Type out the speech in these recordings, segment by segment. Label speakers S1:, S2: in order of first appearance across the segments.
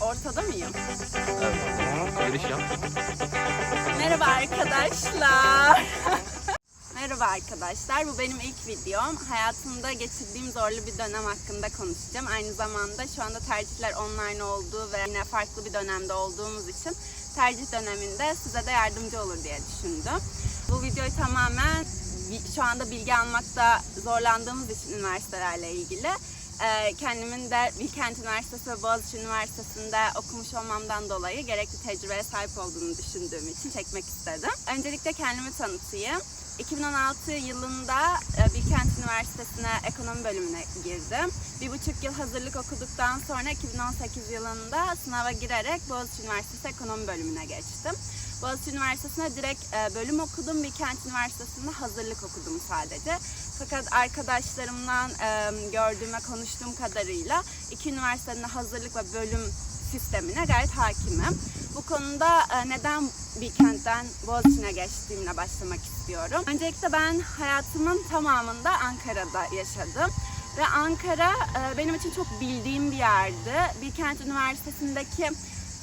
S1: Ortada mıyım?
S2: Evet. Giriş yap.
S1: Merhaba arkadaşlar. Merhaba arkadaşlar. Bu benim ilk videom. Hayatımda geçirdiğim zorlu bir dönem hakkında konuşacağım. Aynı zamanda şu anda tercihler online olduğu ve yine farklı bir dönemde olduğumuz için tercih döneminde size de yardımcı olur diye düşündüm. Bu videoyu tamamen şu anda bilgi almakta zorlandığımız için üniversitelerle ilgili kendimin de Bilkent Üniversitesi ve Boğaziçi Üniversitesi'nde okumuş olmamdan dolayı gerekli tecrübeye sahip olduğunu düşündüğüm için çekmek istedim. Öncelikle kendimi tanıtayım. 2016 yılında e, Bilkent Üniversitesi'ne ekonomi bölümüne girdim. Bir buçuk yıl hazırlık okuduktan sonra 2018 yılında sınava girerek Boğaziçi Üniversitesi ekonomi bölümüne geçtim. Boğaziçi Üniversitesi'ne direkt e, bölüm okudum. Bilkent Üniversitesi'nde hazırlık okudum sadece. Fakat arkadaşlarımdan e, gördüğüm ve konuştuğum kadarıyla iki üniversitenin hazırlık ve bölüm sistemine gayet hakimim. Bu konuda e, neden Bilkent'ten Boğaziçi'ne geçtiğimle başlamak istiyorum. Öncelikle ben hayatımın tamamında Ankara'da yaşadım. Ve Ankara e, benim için çok bildiğim bir yerdi. Bilkent Üniversitesi'ndeki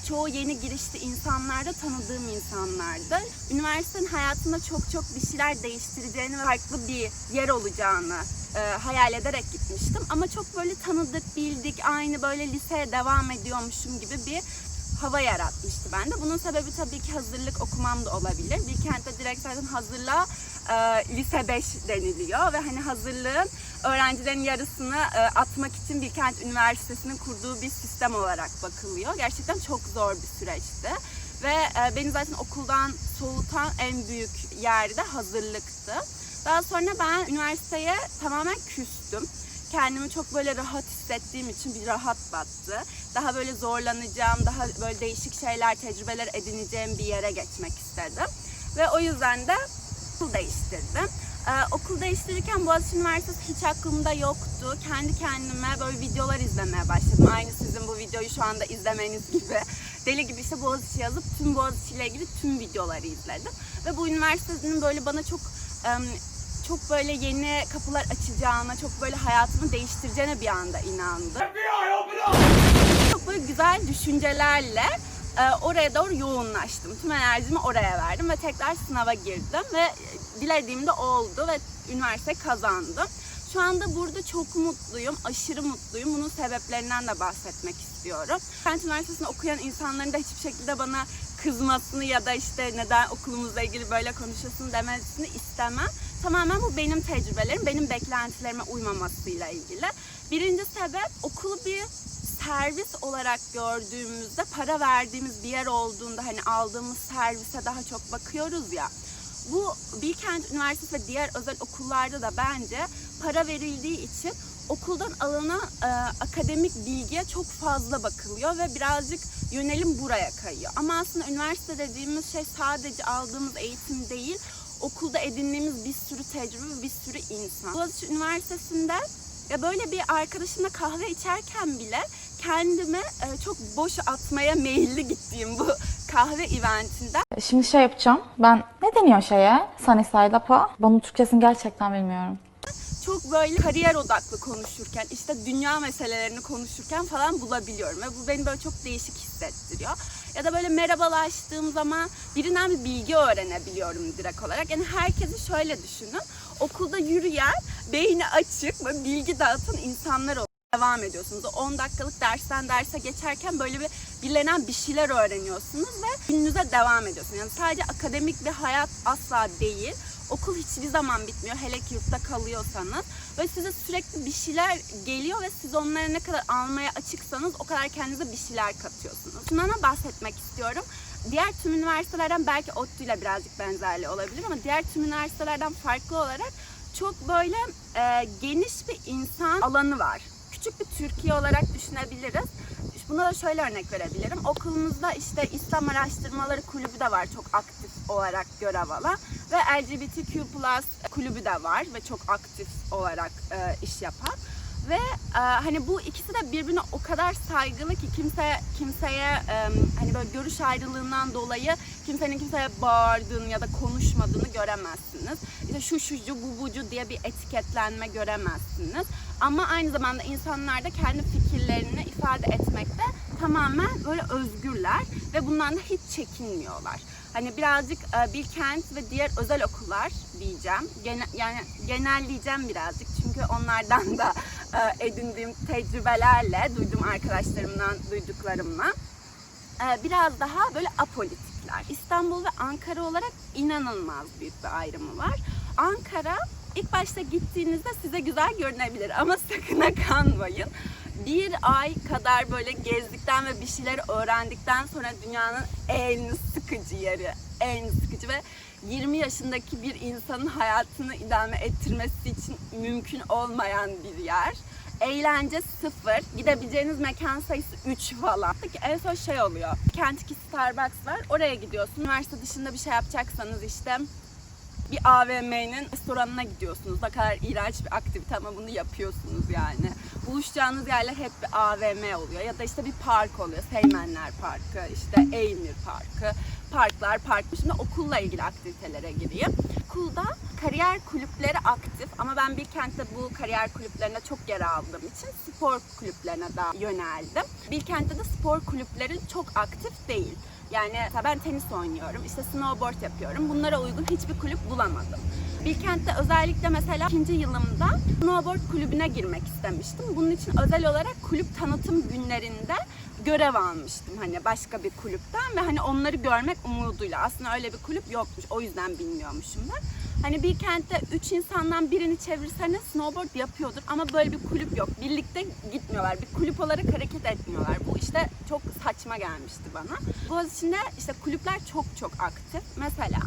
S1: çoğu yeni girişli insanlar da tanıdığım insanlardı. Üniversitenin hayatında çok çok bir şeyler değiştireceğini ve farklı bir yer olacağını e, hayal ederek gitmiştim. Ama çok böyle tanıdık, bildik, aynı böyle liseye devam ediyormuşum gibi bir hava yaratmıştı bende. Bunun sebebi tabii ki hazırlık okumam da olabilir. Bilkent'te direkt zaten hazırlığa e, lise 5 deniliyor ve hani hazırlığın öğrencilerin yarısını e, atmak için Bilkent Üniversitesi'nin kurduğu bir sistem olarak bakılıyor. Gerçekten çok zor bir süreçti. Ve e, beni zaten okuldan soğutan en büyük yerde hazırlıktı. Daha sonra ben üniversiteye tamamen küstüm. Kendimi çok böyle rahat hissettiğim için bir rahat battı. Daha böyle zorlanacağım, daha böyle değişik şeyler, tecrübeler edineceğim bir yere geçmek istedim. Ve o yüzden de okul değiştirdim. Ee, okul değiştirirken Boğaziçi Üniversitesi hiç aklımda yoktu. Kendi kendime böyle videolar izlemeye başladım. Aynı sizin bu videoyu şu anda izlemeniz gibi. Deli gibi işte Boğaziçi yazıp tüm Boğaziçi ile ilgili tüm videoları izledim. Ve bu üniversitenin böyle bana çok çok böyle yeni kapılar açacağına, çok böyle hayatımı değiştireceğine bir anda inandım. Çok böyle güzel düşüncelerle e, oraya doğru yoğunlaştım. Tüm enerjimi oraya verdim ve tekrar sınava girdim ve dilediğim de oldu ve üniversite kazandım. Şu anda burada çok mutluyum, aşırı mutluyum. Bunun sebeplerinden de bahsetmek istiyorum. Kent Üniversitesi'nde okuyan insanların da hiçbir şekilde bana kızmasını ya da işte neden okulumuzla ilgili böyle konuşuyorsun demesini istemem. Tamamen bu benim tecrübelerim, benim beklentilerime uymamasıyla ilgili. Birinci sebep okulu bir servis olarak gördüğümüzde para verdiğimiz bir yer olduğunda hani aldığımız servise daha çok bakıyoruz ya. Bu Bilkent Üniversitesi ve diğer özel okullarda da bence para verildiği için okuldan alınan e, akademik bilgiye çok fazla bakılıyor ve birazcık yönelim buraya kayıyor. Ama aslında üniversite dediğimiz şey sadece aldığımız eğitim değil, okulda edindiğimiz bir sürü tecrübe bir sürü insan. Boğaziçi Üniversitesi'nde ya böyle bir arkadaşımla kahve içerken bile kendimi e, çok boş atmaya meyilli gittiğim bu kahve eventinden
S3: Şimdi şey yapacağım. Ben ne deniyor şeye? Sunny Side Up'a. Bunun Türkçesini gerçekten bilmiyorum.
S1: çok böyle kariyer odaklı konuşurken, işte dünya meselelerini konuşurken falan bulabiliyorum. Ve bu beni böyle çok değişik hissettiriyor. Ya da böyle merhabalaştığım zaman birinden bir bilgi öğrenebiliyorum direkt olarak. Yani herkesi şöyle düşünün. Okulda yürüyen, beyni açık ve bilgi dağıtan insanlar devam ediyorsunuz. O 10 dakikalık dersten derse geçerken böyle bir bilenen bir şeyler öğreniyorsunuz ve gününüze devam ediyorsunuz. Yani sadece akademik bir hayat asla değil. Okul hiçbir zaman bitmiyor hele ki yurtta kalıyorsanız. Ve size sürekli bir şeyler geliyor ve siz onları ne kadar almaya açıksanız o kadar kendinize bir şeyler katıyorsunuz. Şundan da bahsetmek istiyorum. Diğer tüm üniversitelerden belki ODTÜ ile birazcık benzerliği olabilir ama diğer tüm üniversitelerden farklı olarak çok böyle e, geniş bir insan alanı var küçük bir Türkiye olarak düşünebiliriz. Buna da şöyle örnek verebilirim. Okulumuzda işte İslam Araştırmaları Kulübü de var çok aktif olarak görev alan. Ve LGBTQ kulübü de var ve çok aktif olarak e, iş yapan. Ve e, hani bu ikisi de birbirine o kadar saygılı ki kimse kimseye e, hani böyle görüş ayrılığından dolayı kimsenin kimseye bağırdığını ya da konuşmadığını göremezsiniz. İşte şu şucu bu bucu diye bir etiketlenme göremezsiniz. Ama aynı zamanda insanlar da kendi fikirlerini ifade etmekte tamamen böyle özgürler ve bundan da hiç çekinmiyorlar. Hani birazcık e, Bilkent ve diğer özel okullar diyeceğim. Gene, yani genelleyeceğim birazcık çünkü onlardan da edindiğim tecrübelerle, duydum arkadaşlarımdan duyduklarımla e, biraz daha böyle apolitikler. İstanbul ve Ankara olarak inanılmaz büyük bir ayrımı var. Ankara ilk başta gittiğinizde size güzel görünebilir ama sakın ha kanmayın. Bir ay kadar böyle gezdikten ve bir şeyler öğrendikten sonra dünyanın en sıkıcı yeri, en sıkıcı ve 20 yaşındaki bir insanın hayatını idame ettirmesi için mümkün olmayan bir yer. Eğlence sıfır. Gidebileceğiniz mekan sayısı 3 falan. En son şey oluyor. Kentteki Starbucks var. Oraya gidiyorsun. Üniversite dışında bir şey yapacaksanız işte bir AVM'nin restoranına gidiyorsunuz. Ne kadar iğrenç bir aktivite ama bunu yapıyorsunuz yani. Buluşacağınız yerler hep bir AVM oluyor ya da işte bir park oluyor. Seymenler Parkı, işte Eymir Parkı, parklar, park. Şimdi okulla ilgili aktivitelere gireyim. Okulda kariyer kulüpleri aktif ama ben bir kentte bu kariyer kulüplerine çok yer aldığım için spor kulüplerine daha yöneldim. Bilkent'te de spor kulüpleri çok aktif değil. Yani ben tenis oynuyorum, işte snowboard yapıyorum. Bunlara uygun hiçbir kulüp bulamadım. Bilkent'te özellikle mesela ikinci yılımda snowboard kulübüne girmek istemiştim. Bunun için özel olarak kulüp tanıtım günlerinde görev almıştım hani başka bir kulüpten ve hani onları görmek umuduyla. Aslında öyle bir kulüp yokmuş. O yüzden bilmiyormuşum ben. Hani bir kentte üç insandan birini çevirseniz snowboard yapıyordur ama böyle bir kulüp yok. Birlikte gitmiyorlar. Bir kulüp olarak hareket etmiyorlar. Bu işte çok saçma gelmişti bana. Boğaziçi'nde işte kulüpler çok çok aktif. Mesela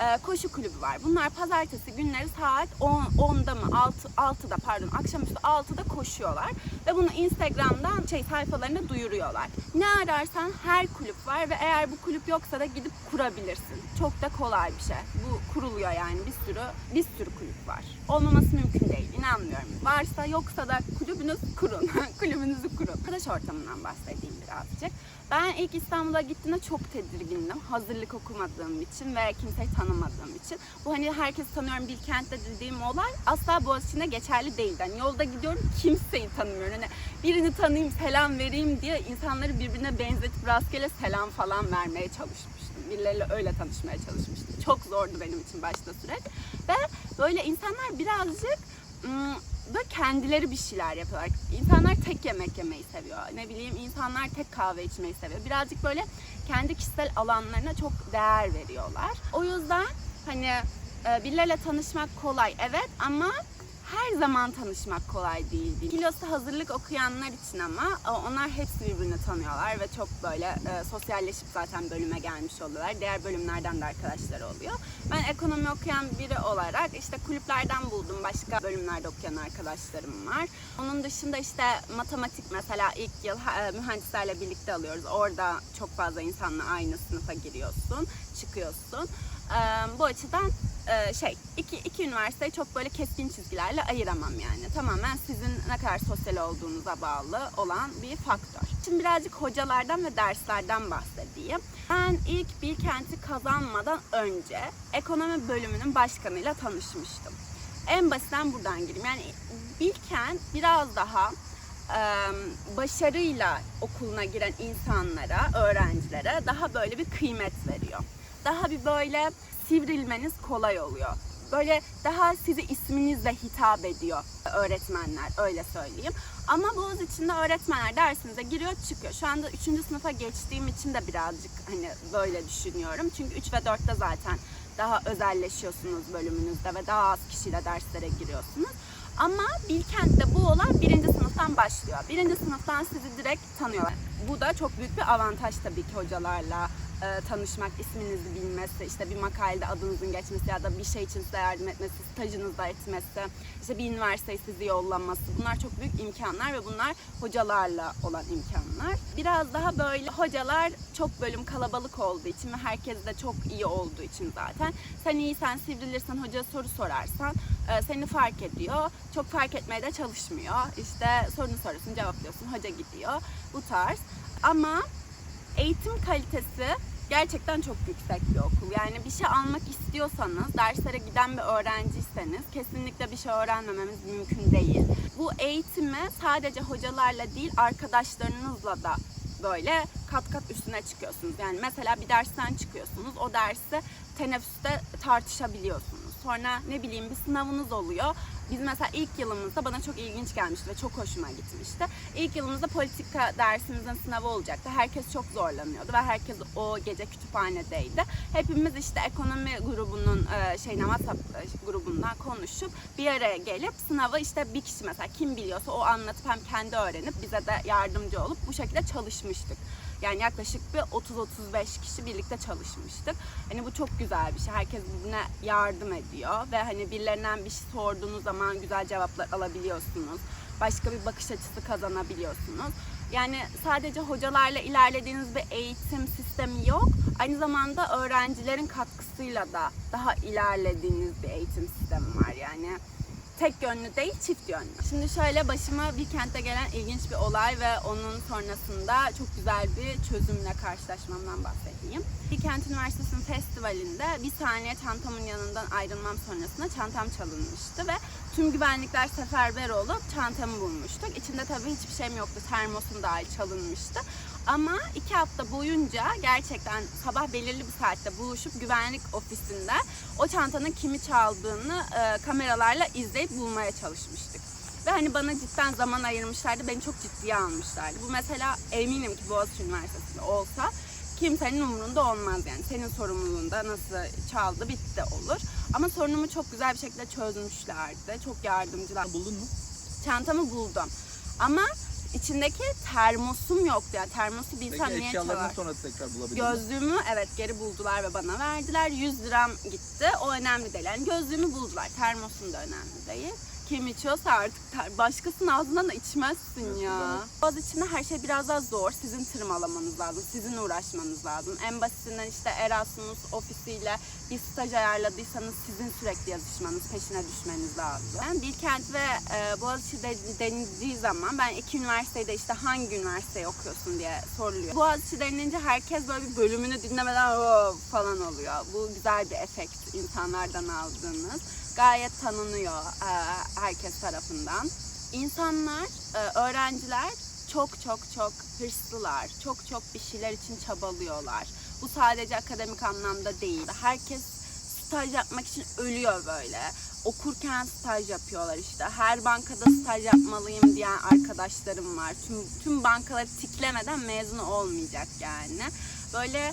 S1: e, koşu kulübü var. Bunlar pazartesi günleri saat 10, 10'da mı 6, 6'da pardon akşamüstü 6'da koşuyorlar. Ve bunu Instagram'dan şey sayfalarına duyuruyorlar. Ne ararsan her kulüp var ve eğer bu kulüp yoksa da gidip kurabilirsin. Çok da kolay bir şey. Bu kuruluyor yani bir sürü bir sürü kulüp var. Olmaması mümkün değil. inanmıyorum. Varsa yoksa da kulübünüz kurun. Kulübünüzü kurun. Arkadaş ortamından bahsedeyim birazcık. Ben ilk İstanbul'a gittiğimde çok tedirgindim. Hazırlık okumadığım için ve kimseyi tanımadığım için. Bu hani herkes tanıyorum Bilkent'te dediğim olay asla Boğaziçi'nde geçerli değildi. Hani yolda gidiyorum kimseyi tanımıyorum. Hani birini tanıyayım, selam vereyim diye insanları birbirine benzetip rastgele selam falan vermeye çalışmıştım. Birileriyle öyle tanışmaya çalışmıştım. Çok zordu benim için başta süreç. Ve böyle insanlar birazcık böyle kendileri bir şeyler yapıyorlar. İnsanlar tek yemek yemeyi seviyor. Ne bileyim insanlar tek kahve içmeyi seviyor. Birazcık böyle kendi kişisel alanlarına çok değer veriyorlar. O yüzden hani birileriyle tanışmak kolay evet ama her zaman tanışmak kolay değil. Kilosu hazırlık okuyanlar için ama e, onlar hepsi birbirini tanıyorlar ve çok böyle e, sosyalleşip zaten bölüme gelmiş oluyorlar. Diğer bölümlerden de arkadaşlar oluyor. Ben ekonomi okuyan biri olarak işte kulüplerden buldum. Başka bölümlerde okuyan arkadaşlarım var. Onun dışında işte matematik mesela ilk yıl e, mühendislerle birlikte alıyoruz. Orada çok fazla insanla aynı sınıfa giriyorsun, çıkıyorsun. E, bu açıdan e, şey iki, iki üniversiteyi çok böyle keskin çizgilerle ayıramam yani. Tamamen sizin ne kadar sosyal olduğunuza bağlı olan bir faktör. Şimdi birazcık hocalardan ve derslerden bahsedeyim. Ben ilk Bilkent'i kazanmadan önce ekonomi bölümünün başkanıyla tanışmıştım. En basitten buradan gireyim. Yani Bilkent biraz daha e, başarıyla okuluna giren insanlara, öğrencilere daha böyle bir kıymet veriyor. Daha bir böyle sivrilmeniz kolay oluyor. Böyle daha size isminizle hitap ediyor öğretmenler öyle söyleyeyim. Ama Boğaziçi'nde öğretmenler dersinize giriyor çıkıyor. Şu anda 3. sınıfa geçtiğim için de birazcık hani böyle düşünüyorum. Çünkü 3 ve 4'te zaten daha özelleşiyorsunuz bölümünüzde ve daha az kişiyle derslere giriyorsunuz. Ama Bilkent'te bu olan birinci sınıftan başlıyor. Birinci sınıftan sizi direkt tanıyorlar. Bu da çok büyük bir avantaj tabii ki hocalarla e, tanışmak, isminizi bilmesi, işte bir makalede adınızın geçmesi ya da bir şey için size yardım etmesi, stajınızda etmesi, işte bir üniversiteye sizi yollaması. Bunlar çok büyük imkanlar ve bunlar hocalarla olan imkanlar. Biraz daha böyle hocalar çok bölüm kalabalık olduğu için ve herkes de çok iyi olduğu için zaten. Sen iyisen, sivrilirsen, hoca soru sorarsan e, seni fark ediyor. Çok fark etmeye de çalışmıyor. İşte sorunu soruyorsun, cevaplıyorsun, hoca gidiyor. Bu tarz. Ama eğitim kalitesi gerçekten çok yüksek bir okul. Yani bir şey almak istiyorsanız, derslere giden bir öğrenciyseniz kesinlikle bir şey öğrenmememiz mümkün değil. Bu eğitimi sadece hocalarla değil arkadaşlarınızla da böyle kat kat üstüne çıkıyorsunuz. Yani mesela bir dersten çıkıyorsunuz. O dersi teneffüste tartışabiliyorsunuz. Sonra ne bileyim bir sınavınız oluyor. Biz mesela ilk yılımızda bana çok ilginç gelmişti ve çok hoşuma gitmişti. İlk yılımızda politika dersimizin sınavı olacaktı. Herkes çok zorlanıyordu ve herkes o gece kütüphanedeydi. Hepimiz işte ekonomi grubunun e, şeyine WhatsApp grubundan konuşup bir araya gelip sınavı işte bir kişi mesela kim biliyorsa o anlatıp hem kendi öğrenip bize de yardımcı olup bu şekilde çalışmıştık. Yani yaklaşık bir 30-35 kişi birlikte çalışmıştık. Hani bu çok güzel bir şey. Herkes birbirine yardım ediyor ve hani birilerinden bir şey sorduğunuz zaman güzel cevaplar alabiliyorsunuz. Başka bir bakış açısı kazanabiliyorsunuz. Yani sadece hocalarla ilerlediğiniz bir eğitim sistemi yok. Aynı zamanda öğrencilerin katkısıyla da daha ilerlediğiniz bir eğitim sistemi var. Yani tek yönlü değil çift yönlü. Şimdi şöyle başıma bir kente gelen ilginç bir olay ve onun sonrasında çok güzel bir çözümle karşılaşmamdan bahsedeyim. Bilkent Üniversitesi'nin festivalinde bir saniye çantamın yanından ayrılmam sonrasında çantam çalınmıştı ve tüm güvenlikler seferber olup çantamı bulmuştuk. İçinde tabii hiçbir şeyim yoktu. Termosum dahil çalınmıştı. Ama iki hafta boyunca gerçekten sabah belirli bir saatte buluşup güvenlik ofisinde o çantanın kimi çaldığını e, kameralarla izleyip bulmaya çalışmıştık. Ve hani bana cidden zaman ayırmışlardı, beni çok ciddiye almışlardı. Bu mesela eminim ki Boğaziçi Üniversitesi'nde olsa kimsenin umurunda olmaz yani. Senin sorumluluğunda nasıl çaldı bitti olur. Ama sorunumu çok güzel bir şekilde çözmüşlerdi. Çok yardımcılar.
S2: Buldun mu?
S1: Çantamı buldum. Ama içindeki termosum yoktu. Yani termosu bilsem
S2: Peki
S1: niye
S2: eşyalarını
S1: çalar?
S2: sonra tekrar bulabildin mi?
S1: Gözlüğümü evet geri buldular ve bana verdiler. 100 liram gitti. O önemli değil. Yani gözlüğümü buldular. Termosum da önemli değil. Kim içiyorsa artık ter- başkasının ağzından da içmezsin ya. Boğaz içinde her şey biraz daha zor. Sizin tırmalamanız lazım. Sizin uğraşmanız lazım. En basitinden işte Erasmus ofisiyle bir staj ayarladıysanız sizin sürekli yazışmanız, peşine düşmeniz lazım. Ben Bilkent ve e, Boğaziçi de, denildiği zaman ben iki üniversitede işte hangi üniversiteyi okuyorsun diye soruluyor. Boğaziçi denilince herkes böyle bir bölümünü dinlemeden falan oluyor. Bu güzel bir efekt insanlardan aldığınız. Gayet tanınıyor e, herkes tarafından. İnsanlar, e, öğrenciler çok çok çok hırslılar. Çok çok bir şeyler için çabalıyorlar. Bu sadece akademik anlamda değil. Herkes staj yapmak için ölüyor böyle. Okurken staj yapıyorlar işte. Her bankada staj yapmalıyım diyen arkadaşlarım var. Tüm, tüm bankaları tiklemeden mezun olmayacak yani. Böyle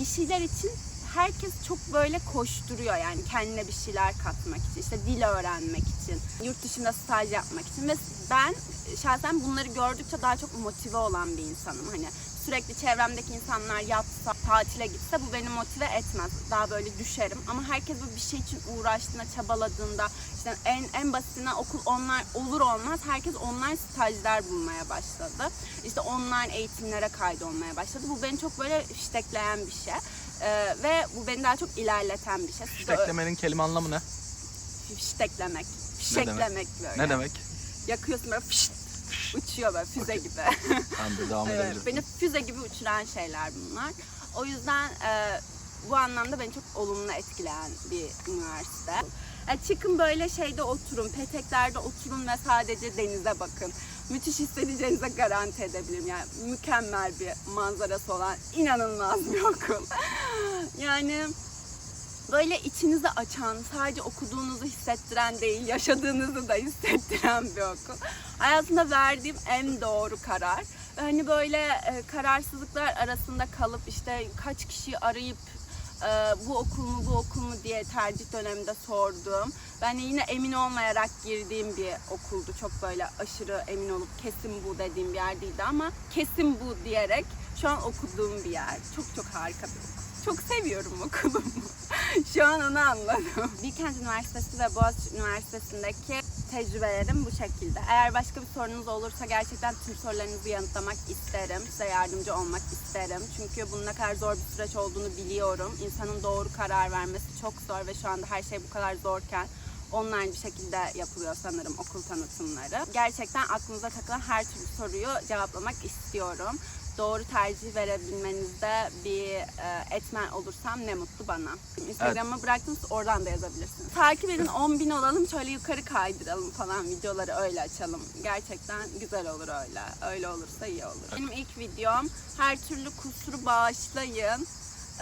S1: bir şeyler için herkes çok böyle koşturuyor yani kendine bir şeyler katmak için, işte dil öğrenmek için, yurt dışında staj yapmak için ve ben şahsen bunları gördükçe daha çok motive olan bir insanım. Hani sürekli çevremdeki insanlar yatsa, tatile gitse bu beni motive etmez. Daha böyle düşerim. Ama herkes böyle bir şey için uğraştığında, çabaladığında, işte en en basitinden okul online olur olmaz herkes online stajlar bulmaya başladı. İşte online eğitimlere kaydolmaya başladı. Bu beni çok böyle fiştekleyen bir şey. Ee, ve bu beni daha çok ilerleten bir şey. Siz de ö-
S2: Fişteklemenin kelime anlamı ne?
S1: Fişteklemek. Fişeklemek böyle.
S2: Ne demek?
S1: Yakıyorsun böyle fişt, uçuyor böyle füze gibi.
S2: Dur devam
S1: Evet, beni füze gibi uçuran şeyler bunlar. O yüzden e, bu anlamda beni çok olumlu etkileyen bir üniversite. Yani çıkın böyle şeyde oturun, peteklerde oturun ve sadece denize bakın. Müthiş hissedeceğinize garanti edebilirim. Yani mükemmel bir manzarası olan inanılmaz bir okul. yani böyle içinizi açan, sadece okuduğunuzu hissettiren değil, yaşadığınızı da hissettiren bir okul. Hayatımda verdiğim en doğru karar. Hani böyle e, kararsızlıklar arasında kalıp işte kaç kişiyi arayıp e, bu okul mu bu okul mu diye tercih döneminde sorduğum. Ben yine emin olmayarak girdiğim bir okuldu. Çok böyle aşırı emin olup kesin bu dediğim bir yer değildi ama kesin bu diyerek şu an okuduğum bir yer. Çok çok harika bir okul. Çok seviyorum okulumu. Şu an onu anladım. Bilkent Üniversitesi ve Boğaziçi Üniversitesi'ndeki tecrübelerim bu şekilde. Eğer başka bir sorunuz olursa gerçekten tüm sorularınızı yanıtlamak isterim. Size yardımcı olmak isterim. Çünkü bunun ne kadar zor bir süreç olduğunu biliyorum. İnsanın doğru karar vermesi çok zor ve şu anda her şey bu kadar zorken online bir şekilde yapılıyor sanırım okul tanıtımları. Gerçekten aklınıza takılan her türlü soruyu cevaplamak istiyorum. Doğru tercih verebilmenizde bir e, etmen olursam ne mutlu bana. Instagram'a bıraktım oradan da yazabilirsiniz. Takip edin 10 bin olalım şöyle yukarı kaydıralım falan videoları öyle açalım. Gerçekten güzel olur öyle. Öyle olursa iyi olur. Benim ilk videom her türlü kusuru bağışlayın.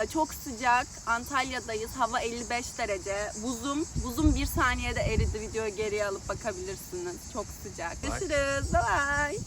S1: E, Çok sıcak. Antalya'dayız. Hava 55 derece. Buzum, buzum bir saniyede eridi. Videoyu geriye alıp bakabilirsiniz. Çok sıcak. Görüşürüz. Bye bye.